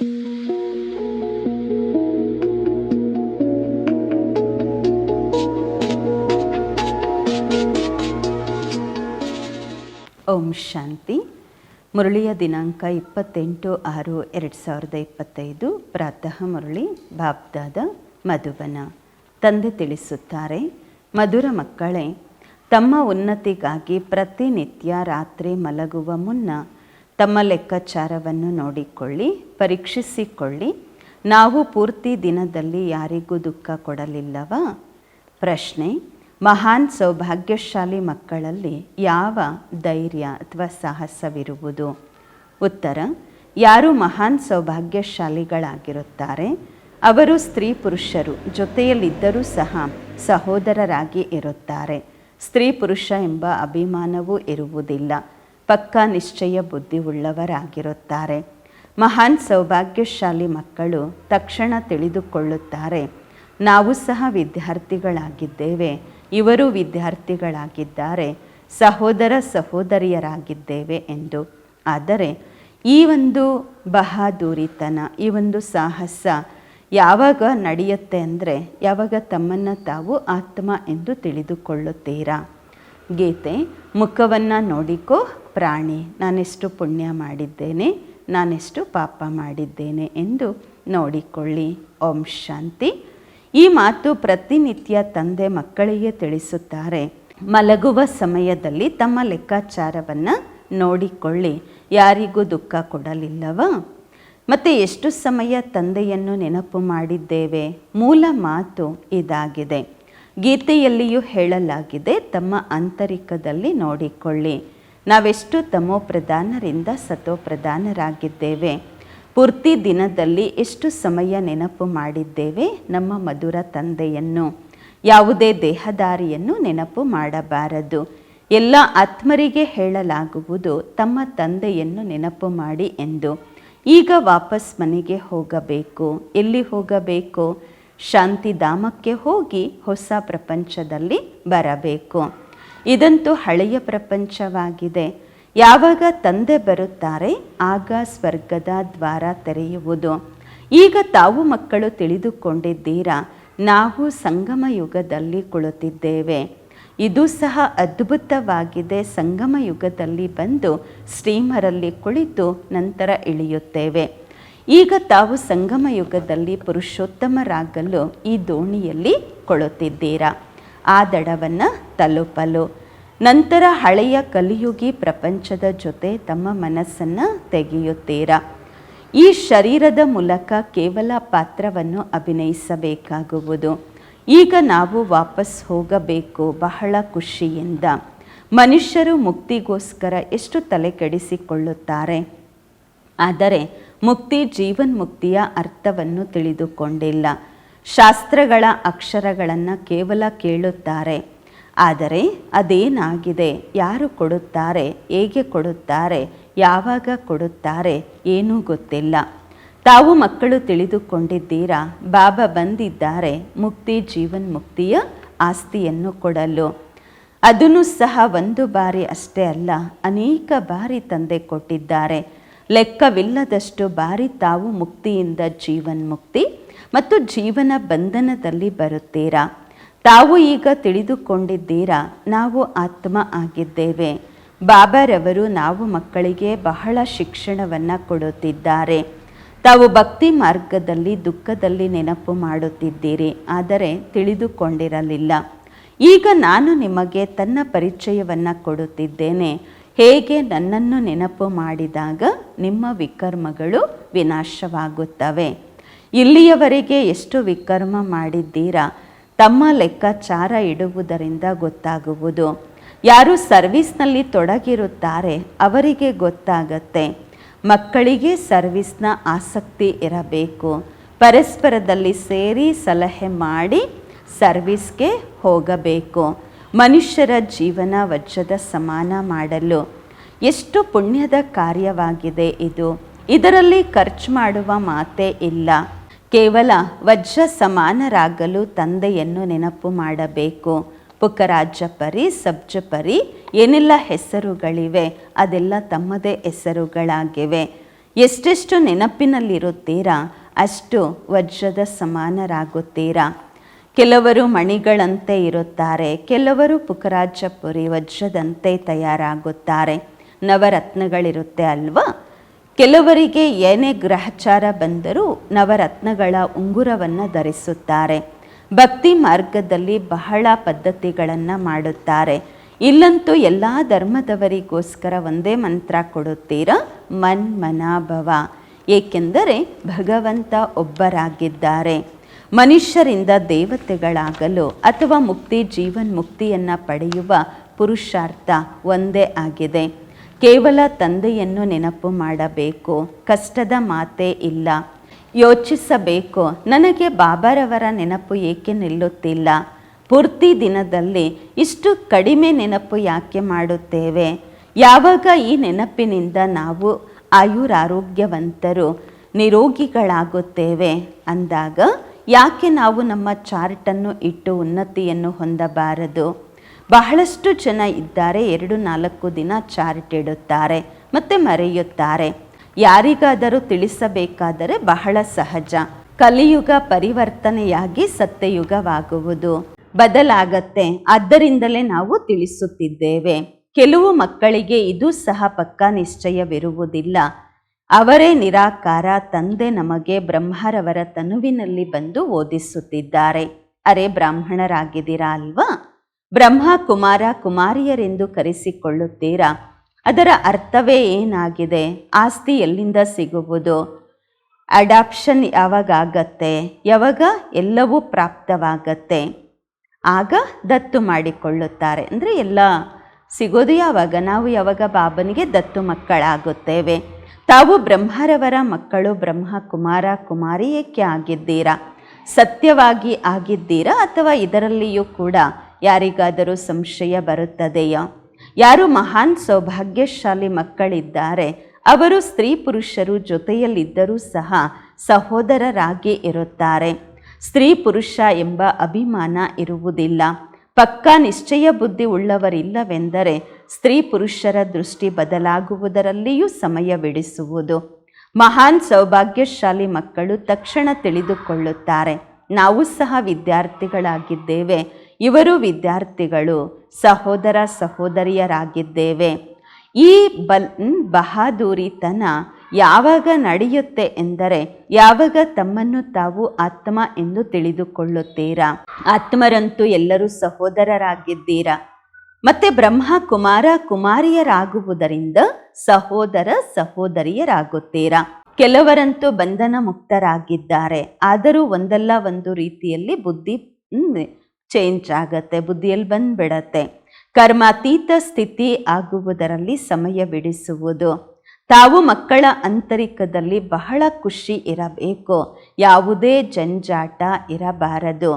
ಓಂ ಶಾಂತಿ. ಮುರಳಿಯ ದಿನಾಂಕ ಇಪ್ಪತ್ತೆಂಟು ಆರು ಎರಡು ಸಾವಿರದ ಇಪ್ಪತ್ತೈದು. ಪ್ರಾತಃ ಮುರಳಿ ಬಾಬ್ದಾದ ಮಧುಬನ. ತಂದೆ ತಿಳಿಸುತ್ತಾರೆ, ಮಧುರ ಮಕ್ಕಳೇ, ತಮ್ಮ ಉನ್ನತಿಗಾಗಿ ಪ್ರತಿನಿತ್ಯ ರಾತ್ರಿ ಮಲಗುವ ಮುನ್ನ ತಮ್ಮ ಲೆಕ್ಕಾಚಾರವನ್ನು ನೋಡಿಕೊಳ್ಳಿ, ಪರೀಕ್ಷಿಸಿಕೊಳ್ಳಿ. ನಾವು ಪೂರ್ತಿ ದಿನದಲ್ಲಿ ಯಾರಿಗೂ ದುಃಖ ಕೊಡಲಿಲ್ಲವ? ಪ್ರಶ್ನೆ, ಮಹಾನ್ ಸೌಭಾಗ್ಯಶಾಲಿ ಮಕ್ಕಳಲ್ಲಿ ಯಾವ ಧೈರ್ಯ ಅಥವಾ ಸಾಹಸವಿರುವುದು? ಉತ್ತರ, ಯಾರು ಮಹಾನ್ ಸೌಭಾಗ್ಯಶಾಲಿಗಳಾಗಿರುತ್ತಾರೆ? ಅವರು ಸ್ತ್ರೀ ಪುರುಷರು, ಜೊತೆಯಲ್ಲಿದ್ದರೂ ಸಹ ಸಹೋದರರಾಗಿ ಇರುತ್ತಾರೆ. ಸ್ತ್ರೀ ಪುರುಷ ಎಂಬ ಅಭಿಮಾನವೂ ಇರುವುದಿಲ್ಲ. ಪಕ್ಕಾ ನಿಶ್ಚಯ ಬುದ್ಧಿ ಉಳ್ಳವರಾಗಿರುತ್ತಾರೆ ಮಹಾನ್ ಸೌಭಾಗ್ಯಶಾಲಿ ಮಕ್ಕಳು ತಕ್ಷಣ ತಿಳಿದುಕೊಳ್ಳುತ್ತಾರೆ, ನಾವು ಸಹ ವಿದ್ಯಾರ್ಥಿಗಳಾಗಿದ್ದೇವೆ, ಇವರು ವಿದ್ಯಾರ್ಥಿಗಳಾಗಿದ್ದಾರೆ, ಸಹೋದರ ಸಹೋದರಿಯರಾಗಿದ್ದೇವೆ ಎಂದು. ಆದರೆ ಈ ಒಂದು ಬಹಾದೂರಿತನ, ಈ ಒಂದು ಸಾಹಸ ಯಾವಾಗ ನಡೆಯುತ್ತೆ ಅಂದರೆ ಯಾವಾಗ ತಮ್ಮನ್ನು ತಾವು ಆತ್ಮ ಎಂದು ತಿಳಿದುಕೊಳ್ಳುತ್ತೀರಾ? ಗೀತೆ, ಮುಖವನ್ನು ನೋಡಿಕೋ ಪ್ರಾಣಿ, ನಾನೆಷ್ಟು ಪುಣ್ಯ ಮಾಡಿದ್ದೇನೆ, ನಾನೆಷ್ಟು ಪಾಪ ಮಾಡಿದ್ದೇನೆ ಎಂದು ನೋಡಿಕೊಳ್ಳಿ. ಓಂ ಶಾಂತಿ. ಈ ಮಾತು ಪ್ರತಿನಿತ್ಯ ತಂದೆ ಮಕ್ಕಳಿಗೆ ತಿಳಿಸುತ್ತಾರೆ. ಮಲಗುವ ಸಮಯದಲ್ಲಿ ತಮ್ಮ ಲೆಕ್ಕಾಚಾರವನ್ನು ನೋಡಿಕೊಳ್ಳಿ. ಯಾರಿಗೂ ದುಃಖ ಕೊಡಲಿಲ್ಲವ? ಮತ್ತು ಎಷ್ಟು ಸಮಯ ತಂದೆಯನ್ನು ನೆನಪು ಮಾಡಿದ್ದೇವೆ? ಮೂಲ ಮಾತು ಇದಾಗಿದೆ. ಗೀತೆಯಲ್ಲಿಯೂ ಹೇಳಲಾಗಿದೆ, ತಮ್ಮ ಆಂತರಿಕದಲ್ಲಿ ನೋಡಿಕೊಳ್ಳಿ. ನಾವೆಷ್ಟು ತಮೋ ಪ್ರಧಾನರಿಂದ ಸತೋ ಪೂರ್ತಿ ದಿನದಲ್ಲಿ ಎಷ್ಟು ಸಮಯ ನೆನಪು ಮಾಡಿದ್ದೇವೆ, ನಮ್ಮ ಮಧುರ ತಂದೆಯನ್ನು. ಯಾವುದೇ ದೇಹದಾರಿಯನ್ನು ನೆನಪು ಮಾಡಬಾರದು. ಎಲ್ಲ ಆತ್ಮರಿಗೆ ಹೇಳಲಾಗುವುದು, ತಮ್ಮ ತಂದೆಯನ್ನು ನೆನಪು ಮಾಡಿ ಎಂದು. ಈಗ ವಾಪಸ್ ಮನೆಗೆ ಹೋಗಬೇಕು. ಎಲ್ಲಿ ಹೋಗಬೇಕು? ಶಾಂತಿಧಾಮಕ್ಕೆ ಹೋಗಿ ಹೊಸ ಪ್ರಪಂಚದಲ್ಲಿ ಬರಬೇಕು. ಇದಂತೂ ಹಳೆಯ ಪ್ರಪಂಚವಾಗಿದೆ. ಯಾವಾಗ ತಂದೆ ಬರುತ್ತಾರೆ, ಆಗ ಸ್ವರ್ಗದ ದ್ವಾರ ತೆರೆಯುವುದು. ಈಗ ತಾವು ಮಕ್ಕಳು ತಿಳಿದುಕೊಂಡಿದ್ದೀರಾ, ನಾವು ಸಂಗಮ ಯುಗದಲ್ಲಿ ಕುಳಿತಿದ್ದೇವೆ. ಇದು ಸಹ ಅದ್ಭುತವಾಗಿದೆ, ಸಂಗಮ ಯುಗದಲ್ಲಿ ಬಂದು ಸ್ಟೀಮರಲ್ಲಿ ಕುಳಿತು ನಂತರ ಇಳಿಯುತ್ತೇವೆ. ಈಗ ತಾವು ಸಂಗಮ ಯುಗದಲ್ಲಿ ಪುರುಷೋತ್ತಮರಾಗಲು ಈ ದೋಣಿಯಲ್ಲಿ ಕೊಳುತ್ತಿದ್ದೀರಾ ಆ ದಡವನ್ನು ತಲುಪಲು. ನಂತರ ಹಳೆಯ ಕಲಿಯುಗಿ ಪ್ರಪಂಚದ ಜೊತೆ ತಮ್ಮ ಮನಸ್ಸನ್ನು ತೆಗೆಯುತ್ತೀರಾ? ಈ ಶರೀರದ ಮೂಲಕ ಕೇವಲ ಪಾತ್ರವನ್ನು ಅಭಿನಯಿಸಬೇಕಾಗುವುದು. ಈಗ ನಾವು ವಾಪಸ್ ಹೋಗಬೇಕು ಬಹಳ ಖುಷಿಯಿಂದ. ಮನುಷ್ಯರು ಮುಕ್ತಿಗೋಸ್ಕರ ಎಷ್ಟು ತಲೆ ಕೆಡಿಸಿಕೊಳ್ಳುತ್ತಾರೆ ಆದರೆ ಮುಕ್ತಿ ಜೀವನ್ಮುಕ್ತಿಯ ಅರ್ಥವನ್ನು ತಿಳಿದುಕೊಂಡಿಲ್ಲ. ಶಾಸ್ತ್ರಗಳ ಅಕ್ಷರಗಳನ್ನು ಕೇವಲ ಕೇಳುತ್ತಾರೆ. ಆದರೆ ಅದೇನಾಗಿದೆ? ಯಾರು ಕೊಡುತ್ತಾರೆ? ಹೇಗೆ ಕೊಡುತ್ತಾರೆ? ಯಾವಾಗ ಕೊಡುತ್ತಾರೆ? ಏನೂ ಗೊತ್ತಿಲ್ಲ. ತಾವು ಮಕ್ಕಳು ತಿಳಿದುಕೊಂಡಿದ್ದೀರಾ? ಬಾಬಾ ಬಂದಿದ್ದಾರೆ. ಮುಕ್ತಿ ಜೀವನ್ಮುಕ್ತಿಯ ಆಸ್ತಿಯನ್ನು ಕೊಡಲು. ಅದನ್ನು ಸಹ ಒಂದು ಬಾರಿ ಅಷ್ಟೇ ಅಲ್ಲ, ಅನೇಕ ಬಾರಿ ತಂದೆ ಕೊಟ್ಟಿದ್ದಾರೆ. ಲೆಕ್ಕವಿಲ್ಲದಷ್ಟು ಬಾರಿ ತಾವು ಮುಕ್ತಿಯಿಂದ ಜೀವನ್ಮುಕ್ತಿ ಮತ್ತು ಜೀವನ ಬಂಧನದಲ್ಲಿ ಬರುತ್ತೀರಾ? ತಾವು ಈಗ ತಿಳಿದುಕೊಂಡಿದ್ದೀರಾ, ನಾವು ಆತ್ಮ ಆಗಿದ್ದೇವೆ. ಬಾಬಾರವರು ನಾವು ಮಕ್ಕಳಿಗೆ ಬಹಳ ಶಿಕ್ಷಣವನ್ನು ಕೊಡುತ್ತಿದ್ದಾರೆ. ತಾವು ಭಕ್ತಿ ಮಾರ್ಗದಲ್ಲಿ ದುಃಖದಲ್ಲಿ ನೆನಪು ಮಾಡುತ್ತಿದ್ದೀರಿ, ಆದರೆ ತಿಳಿದುಕೊಂಡಿರಲಿಲ್ಲ. ಈಗ ನಾನು ನಿಮಗೆ ತನ್ನ ಪರಿಚಯವನ್ನು ಕೊಡುತ್ತಿದ್ದೇನೆ. ಹೇಗೆ ನನ್ನನ್ನು ನೆನಪು ಮಾಡಿದಾಗ? ನಿಮ್ಮ ವಿಕರ್ಮಗಳು ವಿನಾಶವಾಗುತ್ತವೆ. ಇಲ್ಲಿಯವರೆಗೆ ಎಷ್ಟು ವಿಕರ್ಮ ಮಾಡಿದ್ದೀರಾ? ತಮ್ಮ ಲೆಕ್ಕಾಚಾರ ಇಡುವುದರಿಂದ ಗೊತ್ತಾಗುವುದು. ಯಾರು ಸರ್ವಿಸ್ನಲ್ಲಿ ತೊಡಗಿರುತ್ತಾರೆ ಅವರಿಗೆ ಗೊತ್ತಾಗತ್ತೆ. ಮಕ್ಕಳಿಗೆ ಸರ್ವಿಸ್ನ ಆಸಕ್ತಿ ಇರಬೇಕು. ಪರಸ್ಪರದಲ್ಲಿ ಸೇರಿ ಸಲಹೆ ಮಾಡಿ ಸರ್ವಿಸ್ಗೆ ಹೋಗಬೇಕು. ಮನುಷ್ಯರ ಜೀವನ ವಜ್ರದ ಸಮಾನ ಮಾಡಲು ಎಷ್ಟು ಪುಣ್ಯದ ಕಾರ್ಯವಾಗಿದೆ ಇದು. ಇದರಲ್ಲಿ ಖರ್ಚು ಮಾಡುವ ಮಾತೇ ಇಲ್ಲ. ಕೇವಲ ವಜ್ರ ಸಮಾನರಾಗಲು ತಂದೆಯನ್ನು ನೆನಪು ಮಾಡಬೇಕು. ಪುಕ್ಕರಾಜಪರಿ ಸಬ್ಜಪರಿ, ಏನೆಲ್ಲ ಹೆಸರುಗಳಿವೆ, ಅದೆಲ್ಲ ತಮ್ಮದೇ ಹೆಸರುಗಳಾಗಿವೆ. ಎಷ್ಟೆಷ್ಟು ನೆನಪಿನಲ್ಲಿರುತ್ತೀರಾ, ಅಷ್ಟು ವಜ್ರದ ಸಮಾನರಾಗುತ್ತೀರಾ. ಕೆಲವರು ಮಣಿಗಳಂತೆ ಇರುತ್ತಾರೆ, ಕೆಲವರು ಪುಕರಾಜಪುರಿ ವಜ್ರದಂತೆ ತಯಾರಾಗುತ್ತಾರೆ. ನವರತ್ನಗಳಿರುತ್ತೆ ಅಲ್ವಾ? ಕೆಲವರಿಗೆ ಏನೇ ಗ್ರಹಚಾರ ಬಂದರೂ ನವರತ್ನಗಳ ಉಂಗುರವನ್ನು ಧರಿಸುತ್ತಾರೆ. ಭಕ್ತಿ ಮಾರ್ಗದಲ್ಲಿ ಬಹಳ ಪದ್ಧತಿಗಳನ್ನು ಮಾಡುತ್ತಾರೆ. ಇಲ್ಲಂತೂ ಎಲ್ಲ ಧರ್ಮದವರಿಗೋಸ್ಕರ ಒಂದೇ ಮಂತ್ರ ಕೊಡುತ್ತೀರಾ? ಮನ್ ಮನಾಭವ. ಏಕೆಂದರೆ ಭಗವಂತ ಒಬ್ಬರಾಗಿದ್ದಾರೆ. ಮನುಷ್ಯರಿಂದ ದೇವತೆಗಳಾಗಲು ಅಥವಾ ಮುಕ್ತಿ ಜೀವನ್ ಮುಕ್ತಿಯನ್ನು ಪಡೆಯುವ ಪುರುಷಾರ್ಥ ಒಂದೇ ಆಗಿದೆ. ಕೇವಲ ತಂದೆಯನ್ನು ನೆನಪು ಮಾಡಬೇಕು, ಕಷ್ಟದ ಮಾತೇ ಇಲ್ಲ. ಯೋಚಿಸಬೇಕು, ನನಗೆ ಬಾಬಾರವರ ನೆನಪು ಏಕೆ ನಿಲ್ಲುತ್ತಿಲ್ಲ? ಪೂರ್ತಿ ದಿನದಲ್ಲಿ ಇಷ್ಟು ಕಡಿಮೆ ನೆನಪು ಯಾಕೆ ಮಾಡುತ್ತೇವೆ? ಯಾವಾಗ ಈ ನೆನಪಿನಿಂದ ನಾವು ಆಯುರಾರೋಗ್ಯವಂತರು, ನಿರೋಗಿಗಳಾಗುತ್ತೇವೆ? ಅಂದಾಗ ಯಾಕೆ ನಾವು ನಮ್ಮ ಚಾರ್ಟನ್ನು ಇಟ್ಟು ಉನ್ನತಿಯನ್ನು ಹೊಂದಬಾರದು? ಬಹಳಷ್ಟು ಜನ ಇದ್ದಾರೆ, ಎರಡು ನಾಲ್ಕು ದಿನ ಚಾರ್ಟ್ ಇಡುತ್ತಾರೆ, ಮತ್ತು ಮರೆಯುತ್ತಾರೆ. ಯಾರಿಗಾದರೂ ತಿಳಿಸಬೇಕಾದರೆ ಬಹಳ ಸಹಜ. ಕಲಿಯುಗ ಪರಿವರ್ತನೆಯಾಗಿ ಸತ್ಯಯುಗವಾಗುವುದು. ಬದಲಾಗತ್ತೆ. ಆದ್ದರಿಂದಲೇ ನಾವು ತಿಳಿಸುತ್ತಿದ್ದೇವೆ. ಕೆಲವು ಮಕ್ಕಳಿಗೆ ಇದು ಸಹ ಪಕ್ಕಾ ನಿಶ್ಚಯವಿರುವುದಿಲ್ಲ. ಅವರೇ ನಿರಾಕಾರ, ತಂದೆ ನಮಗೆ ಬ್ರಹ್ಮರವರ ತನುವಿನಲ್ಲಿ ಬಂದು ಓದಿಸುತ್ತಿದ್ದಾರೆ. ಅರೆ ಬ್ರಾಹ್ಮಣರಾಗಿದ್ದೀರಾ ಅಲ್ವಾ? ಬ್ರಹ್ಮ ಕುಮಾರ ಕುಮಾರಿಯರೆಂದು ಕರೆಸಿಕೊಳ್ಳುತ್ತೀರಾ? ಅದರ ಅರ್ಥವೇ ಏನಾಗಿದೆ? ಆಸ್ತಿ ಎಲ್ಲಿಂದ ಸಿಗುವುದು? ಅಡಾಪ್ಷನ್ ಯಾವಾಗ ಆಗತ್ತೆ ಯಾವಾಗ? ಎಲ್ಲವೂ ಪ್ರಾಪ್ತವಾಗತ್ತೆ. ಆಗ ದತ್ತು ಮಾಡಿಕೊಳ್ಳುತ್ತಾರೆ. ಅಂದರೆ ಎಲ್ಲ ಸಿಗೋದು ಯಾವಾಗ? ನಾವು ಯಾವಾಗ ಬಾಬನಿಗೆ ದತ್ತು ಮಕ್ಕಳಾಗುತ್ತೇವೆ? ತಾವು ಬ್ರಹ್ಮರವರ ಮಕ್ಕಳು, ಬ್ರಹ್ಮ ಕುಮಾರ ಕುಮಾರಿ ಏಕೆ ಆಗಿದ್ದೀರಾ? ಸತ್ಯವಾಗಿ ಆಗಿದ್ದೀರಾ ಅಥವಾ ಇದರಲ್ಲಿಯೂ ಕೂಡ ಯಾರಿಗಾದರೂ ಸಂಶಯ ಬರುತ್ತದೆಯೋ? ಯಾರು ಮಹಾನ್ ಸೌಭಾಗ್ಯಶಾಲಿ ಮಕ್ಕಳಿದ್ದಾರೆ? ಅವರು ಸ್ತ್ರೀ ಪುರುಷರು ಜೊತೆಯಲ್ಲಿದ್ದರೂ ಸಹ ಸಹೋದರರಾಗಿ ಇರುತ್ತಾರೆ. ಸ್ತ್ರೀ ಪುರುಷ ಎಂಬ ಅಭಿಮಾನ ಇರುವುದಿಲ್ಲ. ಪಕ್ಕಾ ನಿಶ್ಚಯ ಬುದ್ಧಿ ಉಳ್ಳವರಿಲ್ಲವೆಂದರೆ ಸ್ತ್ರೀ ಪುರುಷರ ದೃಷ್ಟಿ ಬದಲಾಗುವುದರಲ್ಲಿಯೂ ಸಮಯ ಬಿಡಿಸುವುದು. ಮಹಾನ್ ಸೌಭಾಗ್ಯಶಾಲಿ ಮಕ್ಕಳು ತಕ್ಷಣ ತಿಳಿದುಕೊಳ್ಳುತ್ತಾರೆ. ನಾವು ಸಹ ವಿದ್ಯಾರ್ಥಿಗಳಾಗಿದ್ದೇವೆ. ಇವರು ವಿದ್ಯಾರ್ಥಿಗಳು, ಸಹೋದರ ಸಹೋದರಿಯರಾಗಿದ್ದೇವೆ. ಈ ಬಲ್ ಬಹಾದೂರಿತನ ಯಾವಾಗ ನಡೆಯುತ್ತೆ ಎಂದರೆ ಯಾವಾಗ ತಮ್ಮನ್ನು ತಾವು ಆತ್ಮ ಎಂದು ತಿಳಿದುಕೊಳ್ಳುತ್ತೀರಾ? ಆತ್ಮರಂತೂ ಎಲ್ಲರೂ ಸಹೋದರರಾಗಿದ್ದೀರಾ? ಮತ್ತೆ ಬ್ರಹ್ಮ ಕುಮಾರ ಕುಮಾರಿಯರಾಗುವುದರಿಂದ ಸಹೋದರ ಸಹೋದರಿಯರಾಗುತ್ತೀರಾ? ಕೆಲವರಂತೂ ಬಂಧನ ಮುಕ್ತರಾಗಿದ್ದಾರೆ ಆದರೂ ಒಂದಲ್ಲ ಒಂದು ರೀತಿಯಲ್ಲಿ ಬುದ್ಧಿ ಚೇಂಜ್ ಆಗತ್ತೆ, ಬುದ್ಧಿಯಲ್ಲಿ ಬಂದ್ಬಿಡತ್ತೆ. ಕರ್ಮಾತೀತ ಸ್ಥಿತಿ ಆಗುವುದರಲ್ಲಿ ಸಮಯ ಬಿಡಿಸುವುದು. ತಾವು ಮಕ್ಕಳ ಅಂತರಿಕದಲ್ಲಿ ಬಹಳ ಖುಷಿ ಇರಬೇಕು. ಯಾವುದೇ ಜಂಜಾಟ ಇರಬಾರದು.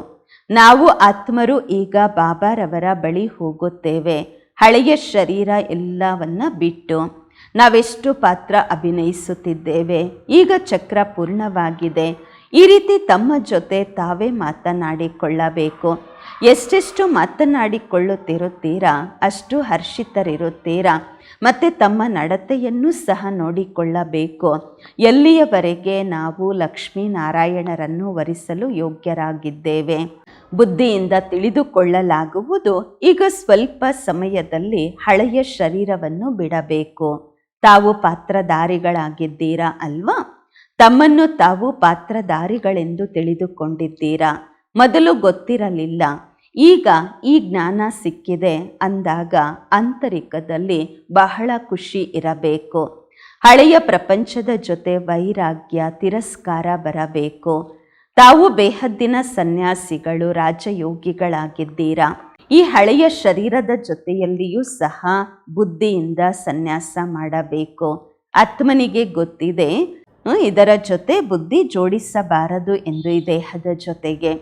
ನಾವು ಆತ್ಮರು ಈಗ ಬಾಬಾರವರ ಬಳಿ ಹೋಗುತ್ತೇವೆ. ಹಳೆಯ ಶರೀರ ಎಲ್ಲವನ್ನ ಬಿಟ್ಟು ನಾವೆಷ್ಟು ಪಾತ್ರ ಅಭಿನಯಿಸುತ್ತಿದ್ದೇವೆ. ಈಗ ಚಕ್ರ ಪೂರ್ಣವಾಗಿದೆ. ಈ ರೀತಿ ತಮ್ಮ ಜೊತೆ ತಾವೇ ಮಾತನಾಡಿಕೊಳ್ಳಬೇಕು. ಎಷ್ಟೆಷ್ಟು ಮಾತನಾಡಿಕೊಳ್ಳುತ್ತಿರುತ್ತೀರಾ, ಅಷ್ಟು ಹರ್ಷಿತರಿರುತ್ತೀರಾ, ಮತ್ತು ತಮ್ಮ ನಡತೆಯನ್ನು ಸಹ ನೋಡಿಕೊಳ್ಳಬೇಕು. ಎಲ್ಲಿಯವರೆಗೆ ನಾವು ಲಕ್ಷ್ಮೀನಾರಾಯಣರನ್ನು ವರಿಸಲು ಯೋಗ್ಯರಾಗಿದ್ದೇವೆ? ಬುದ್ಧಿಯಿಂದ ತಿಳಿದುಕೊಳ್ಳಲಾಗುವುದು, ಈಗ ಸ್ವಲ್ಪ ಸಮಯದಲ್ಲಿ ಹಳೆಯ ಶರೀರವನ್ನು ಬಿಡಬೇಕು. ತಾವು ಪಾತ್ರಧಾರಿಗಳಾಗಿದ್ದೀರಾ ಅಲ್ವಾ? ತಮ್ಮನ್ನು ತಾವು ಪಾತ್ರಧಾರಿಗಳೆಂದು ತಿಳಿದುಕೊಂಡಿದ್ದೀರಾ? ಮೊದಲು ಗೊತ್ತಿರಲಿಲ್ಲ. ಈಗ ಈ ಜ್ಞಾನ ಸಿಕ್ಕಿದೆ ಅಂದಾಗ ಆಂತರಿಕದಲ್ಲಿ ಬಹಳ ಖುಷಿ ಇರಬೇಕು. ಹಳೆಯ ಪ್ರಪಂಚದ ಜೊತೆ ವೈರಾಗ್ಯ, ತಿರಸ್ಕಾರ ಬರಬೇಕು. ತಾವು ಬೇಹದ್ದಿನ ಸನ್ಯಾಸಿಗಳು, ರಾಜಯೋಗಿಗಳಾಗಿದ್ದೀರಾ. ಈ ಹಳೆಯ ಶರೀರದ ಜೊತೆಯಲ್ಲಿಯೂ ಸಹ ಬುದ್ಧಿಯಿಂದ ಸನ್ಯಾಸ ಮಾಡಬೇಕು. ಆತ್ಮನಿಗೆ ಗೊತ್ತಿದೆ, ಇದರ ಜೊತೆ ಬುದ್ಧಿ ಜೋಡಿಸಬಾರದು ಎಂದು ಈ ದೇಹದ ಜೊತೆಗೆ.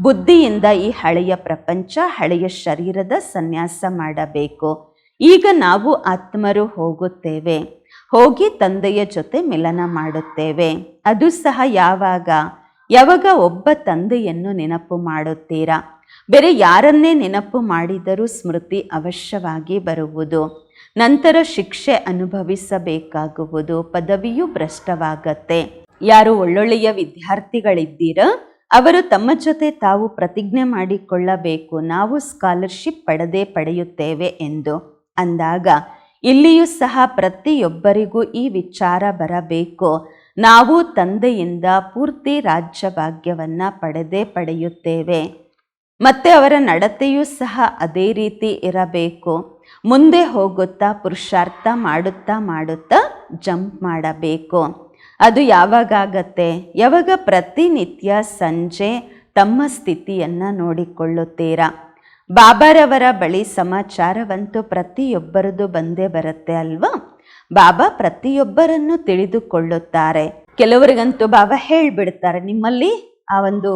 ಬುದ್ಧಿಯಿಂದ ಈ ಹಳೆಯ ಪ್ರಪಂಚ, ಹಳೆಯ ಶರೀರದ ಸನ್ಯಾಸ ಮಾಡಬೇಕು. ಈಗ ನಾವು ಆತ್ಮರು ಹೋಗುತ್ತೇವೆ. ಹೋಗಿ ತಂದೆಯ ಜೊತೆ ಮಿಲನ ಮಾಡುತ್ತೇವೆ. ಅದು ಸಹ ಯಾವಾಗ? ಯಾವಾಗ ಒಬ್ಬ ತಂದೆಯನ್ನು ನೆನಪು ಮಾಡುತ್ತೀರಾ? ಬೇರೆ ಯಾರನ್ನೇ ನೆನಪು ಮಾಡಿದರೂ ಸ್ಮೃತಿ ಅವಶ್ಯವಾಗಿ ಬರುವುದು. ನಂತರ ಶಿಕ್ಷೆ ಅನುಭವಿಸಬೇಕಾಗುವುದು. ಪದವಿಯು ಭ್ರಷ್ಟವಾಗತ್ತೆ. ಯಾರು ಒಳ್ಳೊಳ್ಳೆಯ ವಿದ್ಯಾರ್ಥಿಗಳಿದ್ದೀರ? ಅವರು ತಮ್ಮ ಜೊತೆ ತಾವು ಪ್ರತಿಜ್ಞೆ ಮಾಡಿಕೊಳ್ಳಬೇಕು. ನಾವು ಸ್ಕಾಲರ್ಶಿಪ್ ಪಡೆದೇ ಪಡೆಯುತ್ತೇವೆ ಎಂದು ಅಂದಾಗ, ಇಲ್ಲಿಯೂ ಸಹ ಪ್ರತಿಯೊಬ್ಬರಿಗೂ ಈ ವಿಚಾರ ಬರಬೇಕು. ನಾವು ತಂದೆಯಿಂದ ಪೂರ್ತಿ ರಾಜ್ಯ ಭಾಗ್ಯವನ್ನು ಪಡೆದೇ ಪಡೆಯುತ್ತೇವೆ. ಮತ್ತೆ ಅವರ ನಡತೆಯೂ ಸಹ ಅದೇ ರೀತಿ ಇರಬೇಕು. ಮುಂದೆ ಹೋಗುತ್ತಾ ಪುರುಷಾರ್ಥ ಮಾಡುತ್ತಾ ಮಾಡುತ್ತಾ ಜಂಪ್ ಮಾಡಬೇಕು. ಅದು ಯಾವಾಗ ಆಗತ್ತೆ ಯಾವಾಗ ಪ್ರತಿನಿತ್ಯ ಸಂಜೆ ತಮ್ಮ ಸ್ಥಿತಿಯನ್ನು ನೋಡಿಕೊಳ್ಳುತ್ತೀರಾ? ಬಾಬಾರವರ ಬಳಿ ಸಮಾಚಾರವಂತೂ ಪ್ರತಿಯೊಬ್ಬರದು ಬಂದೇ ಬರುತ್ತೆ ಅಲ್ವಾ? ಬಾಬಾ ಪ್ರತಿಯೊಬ್ಬರನ್ನು ತಿಳಿದುಕೊಳ್ಳುತ್ತಾರೆ. ಕೆಲವರಿಗಂತೂ ಬಾಬಾ ಹೇಳಿಬಿಡ್ತಾರೆ, ನಿಮ್ಮಲ್ಲಿ ಆ ಒಂದು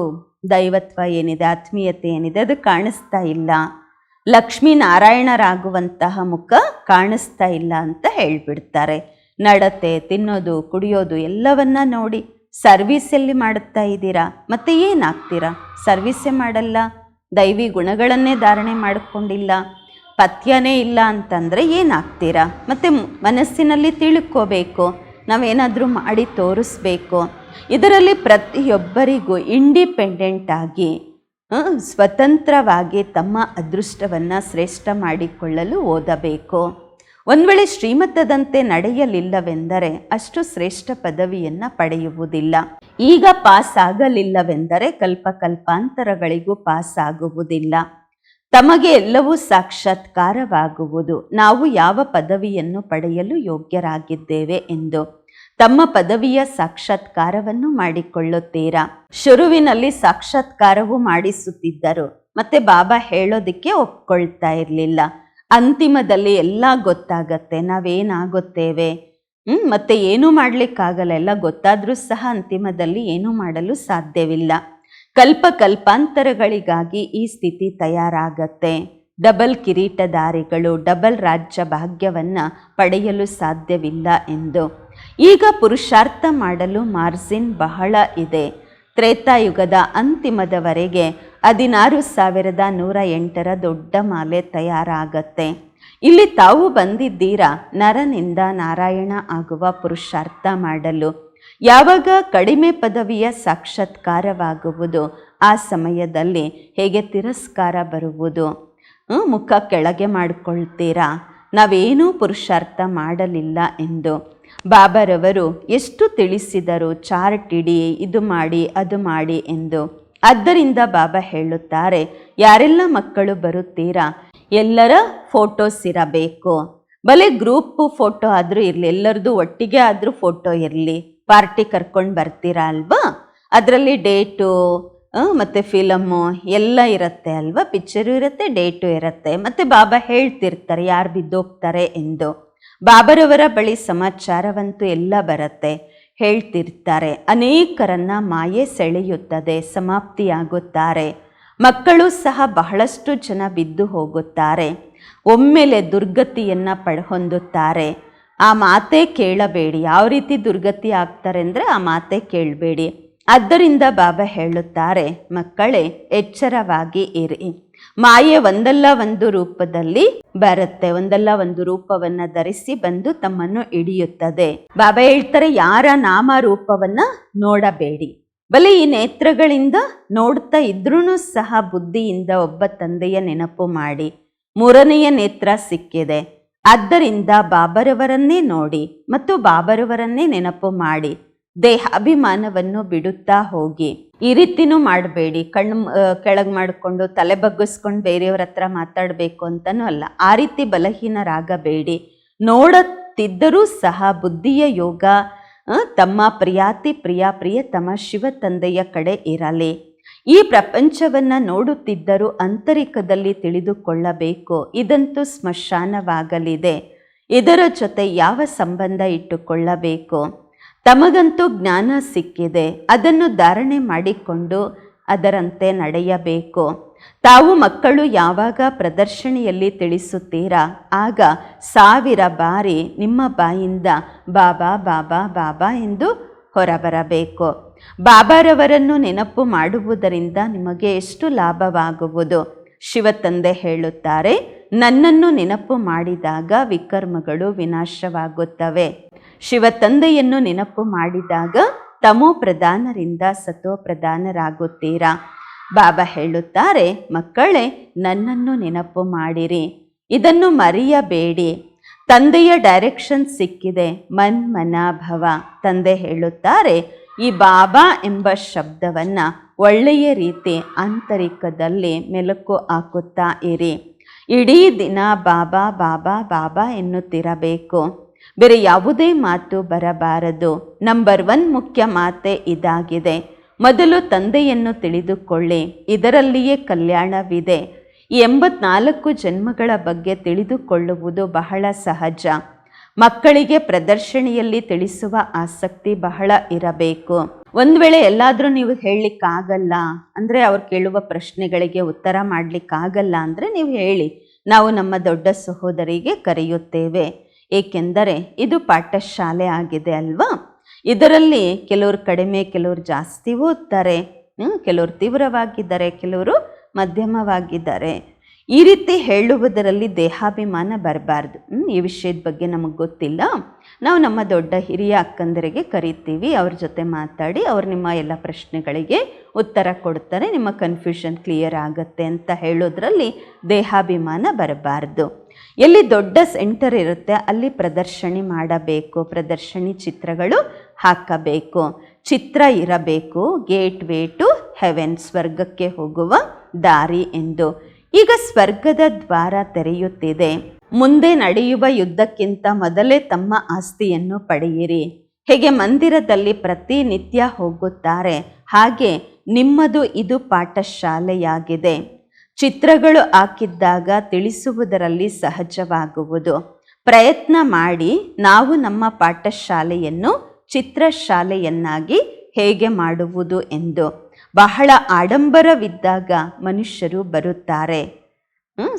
ದೈವತ್ವ ಏನಿದೆ, ಆತ್ಮೀಯತೆ ಏನಿದೆ, ಅದು ಕಾಣಿಸ್ತಾ ಇಲ್ಲ. ಲಕ್ಷ್ಮೀ ನಾರಾಯಣರಾಗುವಂತಹ ಮುಖ ಕಾಣಿಸ್ತಾ ಇಲ್ಲ ಅಂತ ಹೇಳ್ಬಿಡ್ತಾರೆ. ನಡತೆ, ತಿನ್ನೋದು, ಕುಡಿಯೋದು ಎಲ್ಲವನ್ನ ನೋಡಿ ಸರ್ವಿಸ್ ಎಲ್ಲಿ ಮಾಡುತ್ತಾ ಇದ್ದೀರಾ? ಮತ್ತೆ ಏನಾಗ್ತೀರಾ? ಸರ್ವಿಸೇ ಮಾಡಲ್ಲ, ದೈವಿ ಗುಣಗಳನ್ನೇ ಧಾರಣೆ ಮಾಡಿಕೊಂಡಿಲ್ಲ, ಪಥ್ಯನೇ ಇಲ್ಲ ಅಂತಂದರೆ ಏನಾಗ್ತೀರಾ? ಮತ್ತು ಮನಸ್ಸಿನಲ್ಲಿ ತಿಳ್ಕೋಬೇಕು, ನಾವೇನಾದರೂ ಮಾಡಿ ತೋರಿಸ್ಬೇಕು. ಇದರಲ್ಲಿ ಪ್ರತಿಯೊಬ್ಬರಿಗೂ ಇಂಡಿಪೆಂಡೆಂಟ್ ಆಗಿ ಸ್ವತಂತ್ರವಾಗಿ ತಮ್ಮ ಅದೃಷ್ಟವನ್ನು ಶ್ರೇಷ್ಠ ಮಾಡಿಕೊಳ್ಳಲು ಓದಬೇಕು. ಒಂದು ವೇಳೆ ಶ್ರೀಮಂತದಂತೆ ನಡೆಯಲಿಲ್ಲವೆಂದರೆ ಅಷ್ಟು ಶ್ರೇಷ್ಠ ಪದವಿಯನ್ನು ಪಡೆಯುವುದಿಲ್ಲ. ಈಗ ಪಾಸ್ ಆಗಲಿಲ್ಲವೆಂದರೆ ಕಲ್ಪ ಕಲ್ಪಾಂತರಗಳಿಗೂ ಪಾಸ್ ಆಗುವುದಿಲ್ಲ ತಮಗೆ ಎಲ್ಲವೂ ಸಾಕ್ಷಾತ್ಕಾರವಾಗುವುದು. ನಾವು ಯಾವ ಪದವಿಯನ್ನು ಪಡೆಯಲು ಯೋಗ್ಯರಾಗಿದ್ದೇವೆ ಎಂದು. ತಮ್ಮ ಪದವಿಯ ಸಾಕ್ಷಾತ್ಕಾರವನ್ನು ಮಾಡಿಕೊಳ್ಳುತ್ತೀರಾ? ಶುರುವಿನಲ್ಲಿ ಸಾಕ್ಷಾತ್ಕಾರವು ಮಾಡಿಸುತ್ತಿದ್ದರು. ಮತ್ತೆ ಬಾಬಾ ಹೇಳೋದಕ್ಕೆ ಒಪ್ಕೊಳ್ತಾ ಇರಲಿಲ್ಲ. ಅಂತಿಮದಲ್ಲಿ ಎಲ್ಲ ಗೊತ್ತಾಗತ್ತೆ. ನಾವೇನಾಗುತ್ತೇವೆ? ಹ್ಮ್, ಮತ್ತೆ ಏನೂ ಮಾಡ್ಲಿಕ್ಕಾಗಲ್ಲ. ಎಲ್ಲ ಗೊತ್ತಾದ್ರೂ ಸಹ ಅಂತಿಮದಲ್ಲಿ ಏನೂ ಮಾಡಲು ಸಾಧ್ಯವಿಲ್ಲ. ಕಲ್ಪ ಕಲ್ಪಾಂತರಗಳಿಗಾಗಿ ಈ ಸ್ಥಿತಿ ತಯಾರಾಗತ್ತೆ. ಡಬಲ್ ಕಿರೀಟಧಾರಿಗಳು, ಡಬಲ್ ರಾಜ್ಯ ಭಾಗ್ಯವನ್ನ ಪಡೆಯಲು ಸಾಧ್ಯವಿಲ್ಲ ಎಂದು. ಈಗ ಪುರುಷಾರ್ಥ ಮಾಡಲು ಮಾರ್ಜಿನ್ ಬಹಳ ಇದೆ. ತ್ರೇತಾಯುಗದ ಅಂತಿಮದವರೆಗೆ ಹದಿನಾರು ಸಾವಿರದ ನೂರ ಎಂಟರ ದೊಡ್ಡ ಮಾಲೆ ತಯಾರಾಗತ್ತೆ. ಇಲ್ಲಿ ತಾವು ಬಂದಿದ್ದೀರಾ? ನರನಿಂದ ನಾರಾಯಣ ಆಗುವ ಪುರುಷಾರ್ಥ ಮಾಡಲು. ಯಾವಾಗ ಕಡಿಮೆ ಪದವಿಯ ಸಾಕ್ಷಾತ್ಕಾರವಾಗುವುದು? ಆ ಸಮಯದಲ್ಲಿ ಹೇಗೆ ತಿರಸ್ಕಾರ ಬರುವುದು? ಮುಖ ಕೆಳಗೆ ಮಾಡಿಕೊಳ್ತೀರಾ? ನಾವೇನೂ ಪುರುಷಾರ್ಥ ಮಾಡಲಿಲ್ಲ ಎಂದು. ಬಾಬಾರವರು ಎಷ್ಟು ತಿಳಿಸಿದರು ಚಾರ್ಟ್ ಇಡಿ ಇದು ಮಾಡಿ, ಅದು ಮಾಡಿ ಎಂದು. ಆದ್ದರಿಂದ ಬಾಬಾ ಹೇಳುತ್ತಾರೆ, ಯಾರೆಲ್ಲ ಮಕ್ಕಳು ಬರುತ್ತೀರಾ? ಎಲ್ಲರ ಫೋಟೋಸ್ ಇರಬೇಕು. ಭಲೆ ಗ್ರೂಪ್ ಫೋಟೋ ಆದರೂ ಇರಲಿ ಎಲ್ಲರದು ಒಟ್ಟಿಗೆ ಆದರೂ ಫೋಟೋ ಇರಲಿ. ಪಾರ್ಟಿ ಕರ್ಕೊಂಡು ಬರ್ತೀರಾ ಅಲ್ವಾ? ಅದರಲ್ಲಿ ಡೇಟು ಮತ್ತು ಫಿಲಮ್ಮು ಎಲ್ಲ ಇರುತ್ತೆ ಅಲ್ವಾ? ಪಿಕ್ಚರು ಇರುತ್ತೆ, ಡೇಟು ಇರುತ್ತೆ. ಮತ್ತು ಬಾಬಾ ಹೇಳ್ತಿರ್ತಾರೆ, ಯಾರು ಬಿದ್ದೋಗ್ತಾರೆ ಎಂದು. ಬಾಬರವರ ಬಳಿ ಸಮಾಚಾರವಂತೂ ಎಲ್ಲ ಬರುತ್ತೆ. ಹೇಳ್ತಿರ್ತಾರೆ, ಅನೇಕರನ್ನ ಮಾಯೆ ಸೆಳೆಯುತ್ತದೆ, ಸಮಾಪ್ತಿಯಾಗುತ್ತಾರೆ. ಮಕ್ಕಳು ಸಹ ಬಹಳಷ್ಟು ಜನ ಬಿದ್ದು ಹೋಗುತ್ತಾರೆ. ಒಮ್ಮೆಲೆ ದುರ್ಗತಿಯನ್ನ ಪಡ್ಹೊಂದುತ್ತಾರೆ. ಆ ಮಾತೇ ಕೇಳಬೇಡಿ. ಯಾವ ರೀತಿ ದುರ್ಗತಿ ಆಗ್ತಾರೆ ಅಂದರೆ ಆ ಮಾತೇ ಕೇಳಬೇಡಿ. ಆದ್ದರಿಂದ ಬಾಬಾ ಹೇಳುತ್ತಾರೆ, ಮಕ್ಕಳೇ, ಎಚ್ಚರವಾಗಿ ಇರಿ. ಮಾಯೆ ಒಂದಲ್ಲ ಒಂದು ರೂಪದಲ್ಲಿ ಬರುತ್ತೆ. ಒಂದಲ್ಲ ಒಂದು ರೂಪವನ್ನ ಧರಿಸಿ ಬಂದು ತಮ್ಮನ್ನು ಹಿಡಿಯುತ್ತದೆ. ಬಾಬಾ ಹೇಳ್ತಾರೆ, ಯಾರ ನಾಮ ರೂಪವನ್ನ ನೋಡಬೇಡಿ. ಬಲಿ ಈ ನೇತ್ರಗಳಿಂದ ನೋಡ್ತಾ ಇದ್ರೂ ಸಹ ಬುದ್ಧಿಯಿಂದ ಒಬ್ಬ ತಂದೆಯ ನೆನಪು ಮಾಡಿ. ಮೂರನೆಯ ನೇತ್ರ ಸಿಕ್ಕಿದೆ. ಆದ್ದರಿಂದ ಬಾಬರವರನ್ನೇ ನೋಡಿ ಮತ್ತು ಬಾಬರವರನ್ನೇ ನೆನಪು ಮಾಡಿ. ದೇಹಾಭಿಮಾನವನ್ನು ಬಿಡುತ್ತಾ ಹೋಗಿ. ಈ ರೀತಿನೂ ಮಾಡಬೇಡಿ. ಕಣ್ಣು ಕೆಳಗೆ ಮಾಡಿಕೊಂಡು ತಲೆ ಬಗ್ಗಿಸ್ಕೊಂಡು ಬೇರೆಯವ್ರ ಹತ್ರ ಮಾತಾಡಬೇಕು ಅಂತನೂ ಅಲ್ಲ. ಆ ರೀತಿ ಬಲಹೀನರಾಗಬೇಡಿ. ನೋಡುತ್ತಿದ್ದರೂ ಸಹ ಬುದ್ಧಿಯ ಯೋಗ ತಮ್ಮ ಪ್ರಿಯಾತಿ ಪ್ರಿಯ ಪ್ರಿಯ ತಮ್ಮ ಶಿವ ತಂದೆಯ ಕಡೆ ಇರಲಿ. ಈ ಪ್ರಪಂಚವನ್ನು ನೋಡುತ್ತಿದ್ದರೂ ಅಂತರಿಕದಲ್ಲಿ ತಿಳಿದುಕೊಳ್ಳಬೇಕು. ಇದಂತೂ ಸ್ಮಶಾನವಾಗಲಿದೆ. ಇದರ ಜೊತೆ ಯಾವ ಸಂಬಂಧ ಇಟ್ಟುಕೊಳ್ಳಬೇಕು? ತಮಗಂತೂ ಜ್ಞಾನ ಸಿಕ್ಕಿದೆ. ಅದನ್ನು ಧಾರಣೆ ಮಾಡಿಕೊಂಡು ಅದರಂತೆ ನಡೆಯಬೇಕು. ತಾವು ಮಕ್ಕಳು ಯಾವಾಗ ಪ್ರದರ್ಶನೆಯಲ್ಲಿ ತಿಳಿಸುತ್ತೀರಾ? ಆಗ ಸಾವಿರ ಬಾರಿ ನಿಮ್ಮ ಬಾಯಿಂದ ಬಾಬಾ ಬಾಬಾ ಬಾಬಾ ಎಂದು ಹೊರಬರಬೇಕು. ಬಾಬಾರವರನ್ನು ನೆನಪು ಮಾಡುವುದರಿಂದ ನಿಮಗೆ ಎಷ್ಟು ಲಾಭವಾಗುವುದು? ಶಿವತಂದೆ ಹೇಳುತ್ತಾರೆ, ನನ್ನನ್ನು ನೆನಪು ಮಾಡಿದಾಗ ವಿಕರ್ಮಗಳು ವಿನಾಶವಾಗುತ್ತವೆ. ಶಿವ ತಂದೆಯನ್ನು ನೆನಪು ಮಾಡಿದಾಗ ತಮೋ ಪ್ರಧಾನರಿಂದ ಸತೋ ಪ್ರಧಾನರಾಗುತ್ತೀರಾ? ಬಾಬಾ ಹೇಳುತ್ತಾರೆ, ಮಕ್ಕಳೇ, ನನ್ನನ್ನು ನೆನಪು ಮಾಡಿರಿ. ಇದನ್ನು ಮರೆಯಬೇಡಿ. ತಂದೆಯ ಡೈರೆಕ್ಷನ್ ಸಿಕ್ಕಿದೆ ಮನ್ ಮನಾಭವ ತಂದೆ ಹೇಳುತ್ತಾರೆ, ಈ ಬಾಬಾ ಎಂಬ ಶಬ್ದವನ್ನು ಒಳ್ಳೆಯ ರೀತಿ ಆಂತರಿಕದಲ್ಲಿ ಮೆಲುಕು ಹಾಕುತ್ತಾ ಇರಿ. ಇಡೀ ದಿನ ಬಾಬಾ ಬಾಬಾ ಬಾಬಾ ಎನ್ನುತ್ತಿರಬೇಕು. ಬೇರೆ ಯಾವುದೇ ಮಾತು ಬರಬಾರದು. ನಂಬರ್ ಒನ್ ಮುಖ್ಯ ಮಾತೆ ಇದಾಗಿದೆ. ಮೊದಲು ತಂದೆಯನ್ನು ತಿಳಿದುಕೊಳ್ಳಿ. ಇದರಲ್ಲಿಯೇ ಕಲ್ಯಾಣವಿದೆ. ಎಂಬತ್ನಾಲ್ಕು ಜನ್ಮಗಳ ಬಗ್ಗೆ ತಿಳಿದುಕೊಳ್ಳುವುದು ಬಹಳ ಸಹಜ. ಮಕ್ಕಳಿಗೆ ಪ್ರದರ್ಶನಿಯಲ್ಲಿ ತಿಳಿಸುವ ಆಸಕ್ತಿ ಬಹಳ ಇರಬೇಕು. ಒಂದು ವೇಳೆ ಎಲ್ಲಾದರೂ ನೀವು ಹೇಳಲಿಕ್ಕಾಗಲ್ಲ, ಅಂದರೆ ಅವ್ರು ಕೇಳುವ ಪ್ರಶ್ನೆಗಳಿಗೆ ಉತ್ತರ ಮಾಡಲಿಕ್ಕಾಗಲ್ಲ ಅಂದರೆ ನೀವು ಹೇಳಿ. ನಾವು ನಮ್ಮ ದೊಡ್ಡ ಸಹೋದರಿಗೆ ಕರೆಯುತ್ತೇವೆ. ಏಕೆಂದರೆ ಇದು ಪಾಠಶಾಲೆ ಆಗಿದೆ ಅಲ್ವಾ? ಇದರಲ್ಲಿ ಕೆಲವರು ಕಡಿಮೆ, ಕೆಲವರು ಜಾಸ್ತಿ ಓದ್ತಾರೆ. ಕೆಲವರು ತೀವ್ರವಾಗಿದ್ದಾರೆ, ಕೆಲವರು ಮಧ್ಯಮವಾಗಿದ್ದಾರೆ. ಈ ರೀತಿ ಹೇಳುವುದರಲ್ಲಿ ದೇಹಾಭಿಮಾನ ಬರಬಾರ್ದು. ಈ ವಿಷಯದ ಬಗ್ಗೆ ನಮಗೆ ಗೊತ್ತಿಲ್ಲ. ನಾವು ನಮ್ಮ ದೊಡ್ಡ ಹಿರಿಯ ಅಕ್ಕಂದರಿಗೆ ಕರಿತೀವಿ, ಅವ್ರ ಜೊತೆ ಮಾತಾಡಿ, ಅವ್ರು ನಿಮ್ಮ ಎಲ್ಲ ಪ್ರಶ್ನೆಗಳಿಗೆ ಉತ್ತರ ಕೊಡ್ತಾರೆ, ನಿಮ್ಮ ಕನ್ಫ್ಯೂಷನ್ ಕ್ಲಿಯರ್ ಆಗುತ್ತೆ ಅಂತ ಹೇಳೋದ್ರಲ್ಲಿ ದೇಹಾಭಿಮಾನ ಬರಬಾರ್ದು. ಎಲ್ಲಿ ದೊಡ್ಡ ಸೆಂಟರ್ ಇರುತ್ತೆ, ಅಲ್ಲಿ ಪ್ರದರ್ಶನಿ ಮಾಡಬೇಕು, ಪ್ರದರ್ಶನಿ ಚಿತ್ರಗಳು ಹಾಕಬೇಕು. ಚಿತ್ರ ಇರಬೇಕು ಗೇಟ್ ವೇ ಟು ಹೆವೆನ್ ಸ್ವರ್ಗಕ್ಕೆ ಹೋಗುವ ದಾರಿ ಎಂದು. ಈಗ ಸ್ವರ್ಗದ ದ್ವಾರ ತೆರೆಯುತ್ತಿದೆ. ಮುಂದೆ ನಡೆಯುವ ಯುದ್ಧಕ್ಕಿಂತ ಮೊದಲೇ ತಮ್ಮ ಆಸ್ತಿಯನ್ನು ಪಡೆಯಿರಿ. ಹೇಗೆ ಮಂದಿರದಲ್ಲಿ ಪ್ರತಿನಿತ್ಯ ಹೋಗುತ್ತಾರೆ, ಹಾಗೆ ನಿಮ್ಮದು ಇದು ಪಾಠಶಾಲೆಯಾಗಿದೆ. ಚಿತ್ರಗಳು ಹಾಕಿದ್ದಾಗ ತಿಳಿಸುವುದರಲ್ಲಿ ಸಹಜವಾಗುವುದು. ಪ್ರಯತ್ನ ಮಾಡಿ ನಾವು ನಮ್ಮ ಪಾಠಶಾಲೆಯನ್ನು ಚಿತ್ರಶಾಲೆಯನ್ನಾಗಿ ಹೇಗೆ ಮಾಡುವುದು ಎಂದು. ಬಹಳ ಆಡಂಬರವಿದ್ದಾಗ ಮನುಷ್ಯರು ಬರುತ್ತಾರೆ.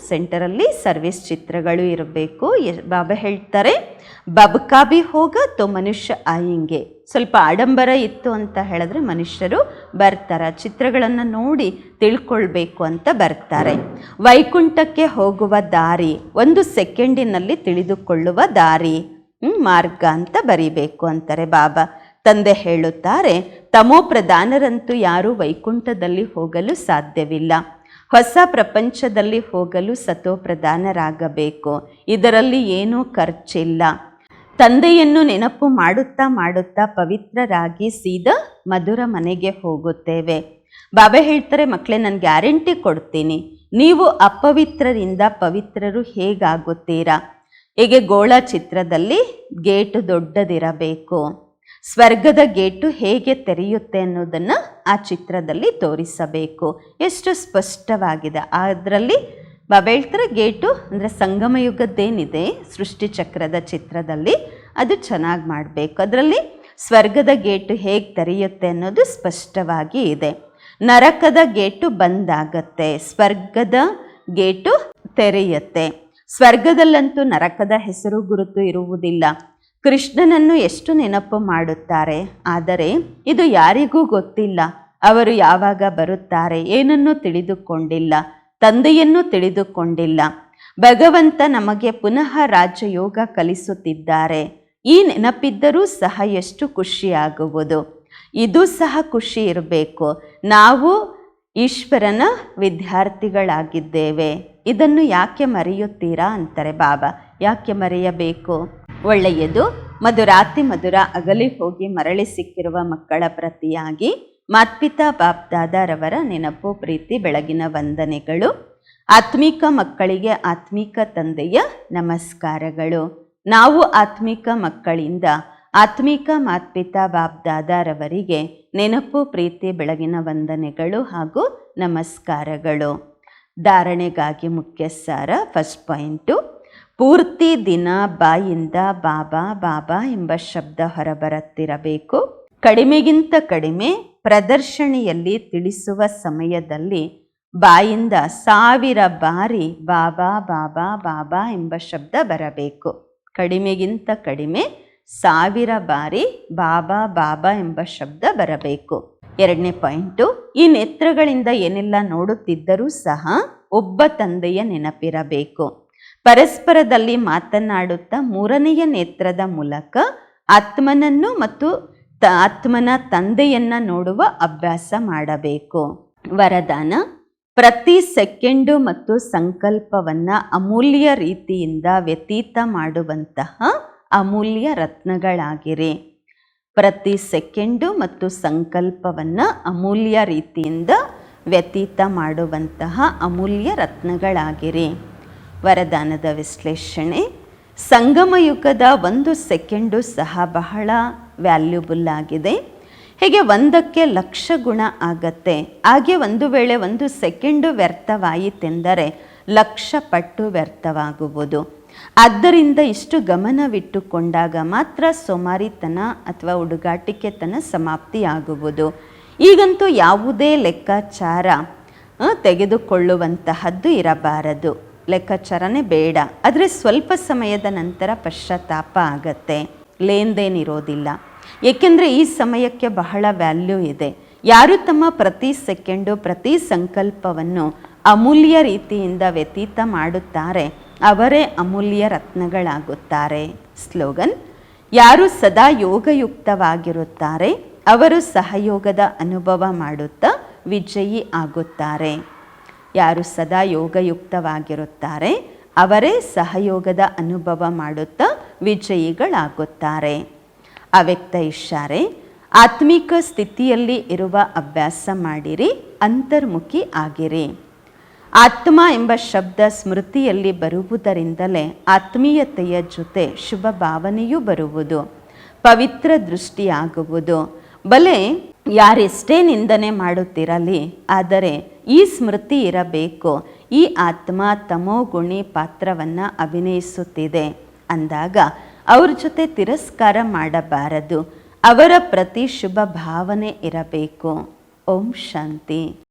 ಸೆಂಟರಲ್ಲಿ ಸರ್ವಿಸ್ ಚಿತ್ರಗಳು ಇರಬೇಕು ಬಾಬಾ ಹೇಳ್ತಾರೆ. ಬಬ್ಕಾಬಿ ಹೋಗ ತೋ ಮನುಷ್ಯ ಆಯಿಂಗೆ ಸ್ವಲ್ಪ ಆಡಂಬರ ಇತ್ತು ಅಂತ ಹೇಳಿದ್ರೆ ಮನುಷ್ಯರು ಬರ್ತಾರೆ. ಚಿತ್ರಗಳನ್ನು ನೋಡಿ ತಿಳ್ಕೊಳ್ಬೇಕು ಅಂತ ಬರ್ತಾರೆ. ವೈಕುಂಠಕ್ಕೆ ಹೋಗುವ ದಾರಿ, ಒಂದು ಸೆಕೆಂಡಿನಲ್ಲಿ ತಿಳಿದುಕೊಳ್ಳುವ ದಾರಿ ಮಾರ್ಗ ಅಂತ ಬರಿಬೇಕು ಅಂತಾರೆ ಬಾಬಾ. ತಂದೆ ಹೇಳುತ್ತಾರೆ, ತಮೋ ಪ್ರಧಾನರಂತೂ ಯಾರೂ ವೈಕುಂಠದಲ್ಲಿ ಹೋಗಲು ಸಾಧ್ಯವಿಲ್ಲ. ಹೊಸ ಪ್ರಪಂಚದಲ್ಲಿ ಹೋಗಲು ಸತೋ ಪ್ರಧಾನರಾಗಬೇಕು. ಇದರಲ್ಲಿ ಏನೂ ಖರ್ಚಿಲ್ಲ. ತಂದೆಯನ್ನು ನೆನಪು ಮಾಡುತ್ತಾ ಮಾಡುತ್ತಾ ಪವಿತ್ರರಾಗಿ ಸೀದಾ ಮಧುರ ಮನೆಗೆ ಹೋಗುತ್ತೇವೆ. ಬಾಬಾ ಹೇಳ್ತಾರೆ ಮಕ್ಕಳೇ ನಾನು ಗ್ಯಾರಂಟಿ ಕೊಡ್ತೀನಿ. ನೀವು ಅಪವಿತ್ರರಿಂದ ಪವಿತ್ರರು ಹೇಗಾಗುತ್ತೀರಾ? ಹೇಗೆ ಗೋಳ ಚಿತ್ರದಲ್ಲಿ ಗೇಟು ದೊಡ್ಡದಿರಬೇಕು? ಸ್ವರ್ಗದ ಗೇಟು ಹೇಗೆ ತೆರೆಯುತ್ತೆ ಅನ್ನೋದನ್ನು ಆ ಚಿತ್ರದಲ್ಲಿ ತೋರಿಸಬೇಕು. ಎಷ್ಟು ಸ್ಪಷ್ಟವಾಗಿದೆ. ಅದರಲ್ಲಿ ಬಾಬಾ ಹೇಳ್ತಾರೆ ಗೇಟು? ಅಂದರೆ ಸಂಗಮಯುಗದ್ದೇನಿದೆ ಸೃಷ್ಟಿಚಕ್ರದ ಸೃಷ್ಟಿ ಚಕ್ರದ ಚಿತ್ರದಲ್ಲಿ ಅದು ಚೆನ್ನಾಗಿ ಮಾಡಬೇಕು. ಅದರಲ್ಲಿ ಸ್ವರ್ಗದ ಗೇಟು ಹೇಗೆ ತೆರೆಯುತ್ತೆ ಅನ್ನೋದು ಸ್ಪಷ್ಟವಾಗಿ ಇದೆ. ನರಕದ ಗೇಟು ಬಂದಾಗತ್ತೆ, ಸ್ವರ್ಗದ ಗೇಟು ತೆರೆಯುತ್ತೆ. ಸ್ವರ್ಗದಲ್ಲಂತೂ ನರಕದ ಹೆಸರು ಗುರುತು ಇರುವುದಿಲ್ಲ. ಕೃಷ್ಣನನ್ನು ಎಷ್ಟು ನೆನಪು ಮಾಡುತ್ತಾರೆ? ಆದರೆ ಇದು ಯಾರಿಗೂ ಗೊತ್ತಿಲ್ಲ. ಅವರು ಯಾವಾಗ ಬರುತ್ತಾರೆ ಏನನ್ನೂ ತಿಳಿದುಕೊಂಡಿಲ್ಲ. ತಂದೆಯನ್ನು ತಿಳಿದುಕೊಂಡಿಲ್ಲ. ಭಗವಂತ ನಮಗೆ ಪುನಃ ರಾಜಯೋಗ ಕಲಿಸುತ್ತಿದ್ದಾರೆ. ಈ ನೆನಪಿದ್ದರೂ ಸಹ ಎಷ್ಟು ಖುಷಿಯಾಗುವುದು. ಇದು ಸಹ ಖುಷಿ ಇರಬೇಕು. ನಾವು ಈಶ್ವರನ ವಿದ್ಯಾರ್ಥಿಗಳಾಗಿದ್ದೇವೆ. ಇದನ್ನು ಯಾಕೆ ಮರೆಯುತ್ತೀರಾ ಅಂತಾರೆ ಬಾಬಾ. ಯಾಕೆ ಮರೆಯಬೇಕು? ಒಳ್ಳೆಯದು. ಮಧುರಾತಿ ಮಧುರ ಅಗಲಿ ಹೋಗಿ ಮರಳಿ ಸಿಕ್ಕಿರುವ ಮಕ್ಕಳ ಪ್ರತಿಯಾಗಿ ಮಾತ್ಪಿತಾ ಬಾಪ್ದಾದಾರವರ ನೆನಪು, ಪ್ರೀತಿ, ಬೆಳಗಿನ ವಂದನೆಗಳು. ಆತ್ಮಿಕ ಮಕ್ಕಳಿಗೆ ಆತ್ಮಿಕ ತಂದೆಯ ನಮಸ್ಕಾರಗಳು. ನಾವು ಆತ್ಮಿಕ ಮಕ್ಕಳಿಂದ ಆತ್ಮಿಕ ಮಾತ್ಪಿತಾ ಬಾಪ್ದಾದಾರವರಿಗೆ ನೆನಪು, ಪ್ರೀತಿ, ಬೆಳಗಿನ ವಂದನೆಗಳು ಹಾಗೂ ನಮಸ್ಕಾರಗಳು. ಧಾರಣೆಗಾಗಿ ಮುಖ್ಯ ಸಾರ ಫಸ್ಟ್ ಪಾಯಿಂಟು. ಪೂರ್ತಿ ದಿನ ಬಾಯಿಂದ ಬಾಬಾ ಬಾಬಾ ಎಂಬ ಶಬ್ದ ಹೊರಬರುತ್ತಿರಬೇಕು. ಕಡಿಮೆಗಿಂತ ಕಡಿಮೆ ಪ್ರದರ್ಶನಿಯಲ್ಲಿ ತಿಳಿಸುವ ಸಮಯದಲ್ಲಿ ಬಾಯಿಂದ ಸಾವಿರ ಬಾರಿ ಬಾಬಾ ಬಾಬಾ ಬಾಬಾ ಎಂಬ ಶಬ್ದ ಬರಬೇಕು. ಕಡಿಮೆಗಿಂತ ಕಡಿಮೆ ಸಾವಿರ ಬಾರಿ ಬಾಬಾ ಬಾಬಾ ಎಂಬ ಶಬ್ದ ಬರಬೇಕು. ಎರಡನೇ ಪಾಯಿಂಟು, ಈ ನೇತ್ರಗಳಿಂದ ಏನೆಲ್ಲ ನೋಡುತ್ತಿದ್ದರೂ ಸಹ ಒಬ್ಬ ತಂದೆಯ ನೆನಪಿರಬೇಕು. ಪರಸ್ಪರದಲ್ಲಿ ಮಾತನಾಡುತ್ತಾ ಮೂರನೆಯ ನೇತ್ರದ ಮೂಲಕ ಆತ್ಮನನ್ನು ಮತ್ತು ತ ಆತ್ಮನ ತಂದೆಯನ್ನು ನೋಡುವ ಅಭ್ಯಾಸ ಮಾಡಬೇಕು. ವರದಾನ, ಪ್ರತಿ ಸೆಕೆಂಡು ಮತ್ತು ಸಂಕಲ್ಪವನ್ನ ಅಮೂಲ್ಯ ರೀತಿಯಿಂದ ವ್ಯತೀತ ಮಾಡುವಂತಹ ಅಮೂಲ್ಯ ರತ್ನಗಳಾಗಿರಿ. ಪ್ರತಿ ಸೆಕೆಂಡು ಮತ್ತು ಸಂಕಲ್ಪವನ್ನ ಅಮೂಲ್ಯ ರೀತಿಯಿಂದ ವ್ಯತೀತ ಮಾಡುವಂತಹ ಅಮೂಲ್ಯ ರತ್ನಗಳಾಗಿರಿ. ವರದಾನದ ವಿಶ್ಲೇಷಣೆ, ಸಂಗಮಯುಗದ ಒಂದು ಸೆಕೆಂಡು ಸಹ ಬಹಳ ವ್ಯಾಲ್ಯೂಬಲ್ ಆಗಿದೆ. ಹೀಗೆ ಒಂದಕ್ಕೆ ಲಕ್ಷ ಗುಣ ಆಗತ್ತೆ. ಹಾಗೆ ಒಂದು ವೇಳೆ ಒಂದು ಸೆಕೆಂಡು ವ್ಯರ್ಥವಾಯಿತೆಂದರೆ ಲಕ್ಷ ಪಟ್ಟು ವ್ಯರ್ಥವಾಗುವುದು. ಆದ್ದರಿಂದ ಇಷ್ಟು ಗಮನವಿಟ್ಟುಕೊಂಡಾಗ ಮಾತ್ರ ಸೋಮಾರಿತನ ಅಥವಾ ಹುಡುಗಾಟಿಕೆತನ ಸಮಾಪ್ತಿಯಾಗುವುದು. ಈಗಂತೂ ಯಾವುದೇ ಲೆಕ್ಕಾಚಾರ ತೆಗೆದುಕೊಳ್ಳುವಂತಹದ್ದು ಇರಬಾರದು. ಲೆಕ್ಕಾಚಾರನೇ ಬೇಡ. ಆದರೆ ಸ್ವಲ್ಪ ಸಮಯದ ನಂತರ ಪಶ್ಚಾತ್ತಾಪ ಆಗತ್ತೆ. ಲೇನ್ದೇನ್ ಇರೋದಿಲ್ಲ ಏಕೆಂದರೆ ಈ ಸಮಯಕ್ಕೆ ಬಹಳ ವ್ಯಾಲ್ಯೂ ಇದೆ. ಯಾರು ತಮ್ಮ ಪ್ರತಿ ಸೆಕೆಂಡು, ಪ್ರತಿ ಸಂಕಲ್ಪವನ್ನು ಅಮೂಲ್ಯ ರೀತಿಯಿಂದ ವ್ಯತೀತ ಮಾಡುತ್ತಾರೆ, ಅವರೇ ಅಮೂಲ್ಯ ರತ್ನಗಳಾಗುತ್ತಾರೆ. ಸ್ಲೋಗನ್, ಯಾರು ಸದಾ ಯೋಗಯುಕ್ತವಾಗಿರುತ್ತಾರೆ, ಅವರು ಸಹಯೋಗದ ಅನುಭವ ಮಾಡುತ್ತಾ ವಿಜಯಿ ಆಗುತ್ತಾರೆ. ಯಾರು ಸದಾ ಯೋಗಯುಕ್ತವಾಗಿರುತ್ತಾರೆ, ಅವರೇ ಸಹಯೋಗದ ಅನುಭವ ಮಾಡುತ್ತಾ ವಿಜಯಿಗಳಾಗುತ್ತಾರೆ. ಅವ್ಯಕ್ತ ಇಶಾರೆ ಆತ್ಮಿಕ ಸ್ಥಿತಿಯಲ್ಲಿ ಇರುವ ಅಭ್ಯಾಸ ಮಾಡಿರಿ, ಅಂತರ್ಮುಖಿ ಆಗಿರಿ. ಆತ್ಮ ಎಂಬ ಶಬ್ದ ಸ್ಮೃತಿಯಲ್ಲಿ ಬರುವುದರಿಂದಲೇ ಆತ್ಮೀಯತೆಯ ಜೊತೆ ಶುಭ ಭಾವನೆಯೂ ಬರುವುದು, ಪವಿತ್ರ ದೃಷ್ಟಿಯಾಗುವುದು. ಬಲೆ, ಯಾರೆಷ್ಟೇ ನಿಂದನೆ ಮಾಡುತ್ತಿರಲಿ, ಆದರೆ ಈ ಸ್ಮೃತಿ ಇರಬೇಕು. ಈ ಆತ್ಮ ತಮೋಗುಣಿ ಪಾತ್ರವನ್ನು ಅಭಿನಯಿಸುತ್ತಿದೆ. ಅಂದಾಗ ಅವ್ರ ಜೊತೆ ತಿರಸ್ಕಾರ ಮಾಡಬಾರದು. ಅವರ ಪ್ರತಿ ಶುಭ ಭಾವನೆ ಇರಬೇಕು. ಓಂ ಶಾಂತಿ.